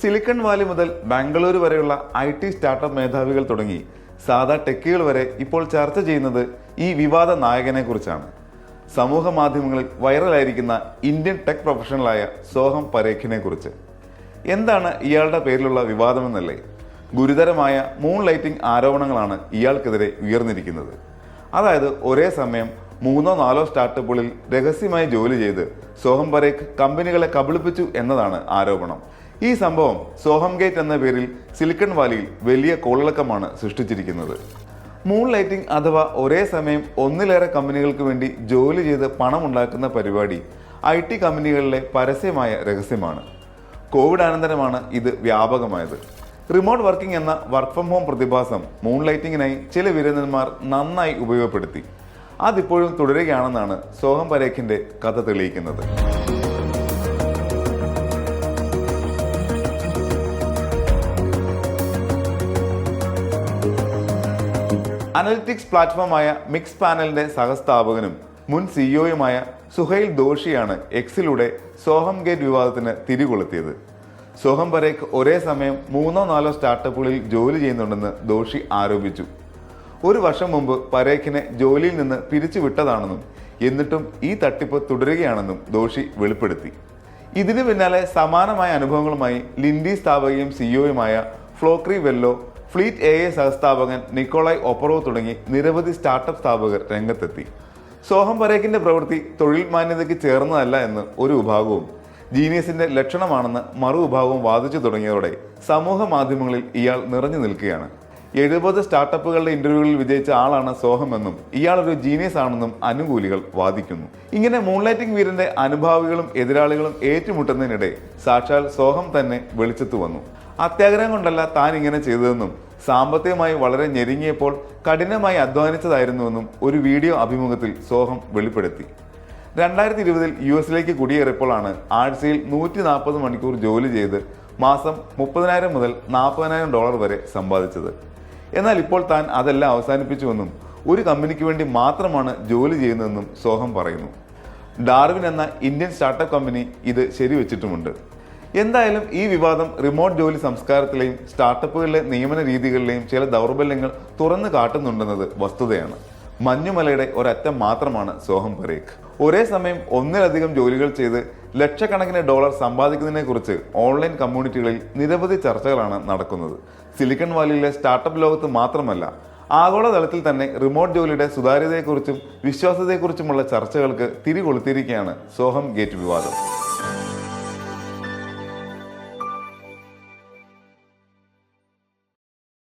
Silicon Valley മുതൽ ബാംഗ്ലൂർ വരെയുള്ള I T startup മേധാവികൾ തുടങ്ങി സാധാ ടെക്കുകൾ വരെ ഇപ്പോൾ ചർച്ച ചെയ്യുന്നത് ഈ വിവാദ നായകനെ കുറിച്ചാണ്. സമൂഹ മാധ്യമങ്ങളിൽ വൈറലായിരിക്കുന്ന ഇന്ത്യൻ ടെക് പ്രൊഫഷണലായ സോഹം പരേഖിനെ കുറിച്ച്. എന്താണ് ഇയാളുടെ പേരിലുള്ള വിവാദമെന്നല്ലേ? ഗുരുതരമായ മൂൺ ലൈറ്റിംഗ് ആരോപണങ്ങളാണ് ഇയാൾക്കെതിരെ ഉയർന്നിരിക്കുന്നത്. അതായത് ഒരേ സമയം മൂന്നോ നാലോ സ്റ്റാർട്ടപ്പുകളിൽ രഹസ്യമായി ജോലി ചെയ്ത് സോഹം പരേഖ് കമ്പനികളെ കബളിപ്പിച്ചു എന്നതാണ് ആരോപണം. ഈ സംഭവം സോഹം ഗേറ്റ് എന്ന പേരിൽ സിലിക്കൺ വാലിയിൽ വലിയ കോളിളക്കമാണ് സൃഷ്ടിച്ചിരിക്കുന്നത്. മൂൺ ലൈറ്റിംഗ് അഥവാ ഒരേ സമയം ഒന്നിലേറെ കമ്പനികൾക്ക് വേണ്ടി ജോലി ചെയ്ത് പണമുണ്ടാക്കുന്ന പരിപാടി ഐ ടി കമ്പനികളിലെ പരസ്യമായ രഹസ്യമാണ്. കോവിഡ് അനന്തരമാണ് ഇത് വ്യാപകമായത്. റിമോട്ട് വർക്കിംഗ് എന്ന വർക്ക് ഫ്രം ഹോം പ്രതിഭാസം മൂൺ ലൈറ്റിങ്ങിനായി ചില വിരുന്നന്മാർ നന്നായി ഉപയോഗപ്പെടുത്തി. അതിപ്പോഴും തുടരുകയാണെന്നാണ് സോഹം പരേഖിന്റെ കഥ തെളിയിക്കുന്നത്. അനലിറ്റിക്സ് പ്ലാറ്റ്ഫോമായ മിക്സ് പാനലിന്റെ സഹസ്ഥാപകനും മുൻ സിഇഒയുമായ സുഹൈൽ ദോഷിയാണ് എക്സിലൂടെ സോഹം ഗേറ്റ് വിവാദത്തിന് തിരികൊളുത്തിയത്. സോഹം പരേഖ് ഒരേ സമയം മൂന്നോ നാലോ സ്റ്റാർട്ടപ്പുകളിൽ ജോലി ചെയ്യുന്നുണ്ടെന്ന് ദോഷി ആരോപിച്ചു. ഒരു വർഷം മുമ്പ് പരേഖിനെ ജോലിയിൽ നിന്ന് പിരിച്ചുവിട്ടതാണെന്നും എന്നിട്ടും ഈ തട്ടിപ്പ് തുടരുകയാണെന്നും ദോഷി വെളിപ്പെടുത്തി. ഇതിനു പിന്നാലെ സമാനമായ അനുഭവങ്ങളുമായി ലിൻഡി സ്ഥാപകയും സിഇഒയുമായ ഫ്ലോക്രി വെല്ലോ ഫ്ലീറ്റ് എ എ സഹസ്ഥാപകൻ നിക്കോളായ് ഒപ്പറോ തുടങ്ങി നിരവധി സ്റ്റാർട്ടപ്പ് സ്ഥാപകർ രംഗത്തെത്തി. സോഹം പരേഖിന്റെ പ്രവൃത്തി തൊഴിൽ മാന്യതയ്ക്ക് ചേർന്നതല്ല എന്ന് ഒരു വിഭാഗവും ജീനിയസിന്റെ ലക്ഷണമാണെന്ന് മറുവിഭാഗവും വാദിച്ചു തുടങ്ങിയതോടെ സമൂഹ മാധ്യമങ്ങളിൽ ഇയാൾ നിറഞ്ഞു നിൽക്കുകയാണ്. എഴുപത് സ്റ്റാർട്ടപ്പുകളുടെ ഇന്റർവ്യൂകളിൽ വിജയിച്ച ആളാണ് സോഹം എന്നും ഇയാൾ ഒരു ജീനിയസ് ആണെന്നും അനുകൂലികൾ വാദിക്കുന്നു. ഇങ്ങനെ മൂൺലൈറ്റിംഗ് വീരന്റെ അനുഭാവികളും എതിരാളികളും ഏറ്റുമുട്ടുന്നതിനിടെ സാക്ഷാൽ സോഹം തന്നെ വെളിച്ചത്തു വന്നു. അത്യാഗ്രഹം കൊണ്ടല്ല താൻ ഇങ്ങനെ ചെയ്തതെന്നും സാമ്പത്തികമായി വളരെ ഞെരുങ്ങിയപ്പോൾ കഠിനമായി അധ്വാനിച്ചതായിരുന്നുവെന്നും ഒരു വീഡിയോ അഭിമുഖത്തിൽ സോഹം വെളിപ്പെടുത്തി. രണ്ടായിരത്തി ഇരുപതിൽ യു എസിലേക്ക് കുടിയേറിയപ്പോഴാണ് ആഴ്ചയിൽ നൂറ്റി നാൽപ്പത് മണിക്കൂർ ജോലി ചെയ്ത് മാസം മുപ്പതിനായിരം മുതൽ നാൽപ്പതിനായിരം ഡോളർ വരെ സമ്പാദിച്ചത്. എന്നാൽ ഇപ്പോൾ താൻ അതെല്ലാം അവസാനിപ്പിച്ചുവെന്നും ഒരു കമ്പനിക്ക് വേണ്ടി മാത്രമാണ് ജോലി ചെയ്യുന്നതെന്നും സോഹം പറയുന്നു. ഡാർവിൻ എന്ന ഇന്ത്യൻ സ്റ്റാർട്ടപ്പ് കമ്പനി ഇത് ശരിവെച്ചിട്ടുമുണ്ട്. എന്തായാലും ഈ വിവാദം റിമോട്ട് ജോലി സംസ്കാരത്തിലെയും സ്റ്റാർട്ടപ്പുകളിലെ നിയമന രീതികളിലെയും ചില ദൗർബല്യങ്ങൾ തുറന്നു കാട്ടുന്നുണ്ടെന്നത് വസ്തുതയാണ്. മഞ്ഞുമലയുടെ ഒരറ്റം മാത്രമാണ് സോഹം പരേഖ്. ഒരേ സമയം ഒന്നിലധികം ജോലികൾ ചെയ്ത് ലക്ഷക്കണക്കിന് ഡോളർ സമ്പാദിക്കുന്നതിനെ കുറിച്ച് ഓൺലൈൻ കമ്മ്യൂണിറ്റികളിൽ നിരവധി ചർച്ചകളാണ് നടക്കുന്നത്. സിലിക്കൺ വാലിയിലെ സ്റ്റാർട്ടപ്പ് ലോകത്ത് മാത്രമല്ല ആഗോളതലത്തിൽ തന്നെ റിമോട്ട് ജോലിയുടെ സുതാര്യതയെക്കുറിച്ചും വിശ്വാസ്യതയെക്കുറിച്ചുമുള്ള ചർച്ചകൾക്ക് തിരികൊളുത്തിയിരിക്കുകയാണ് സോഹം ഗേറ്റ് വിവാദം.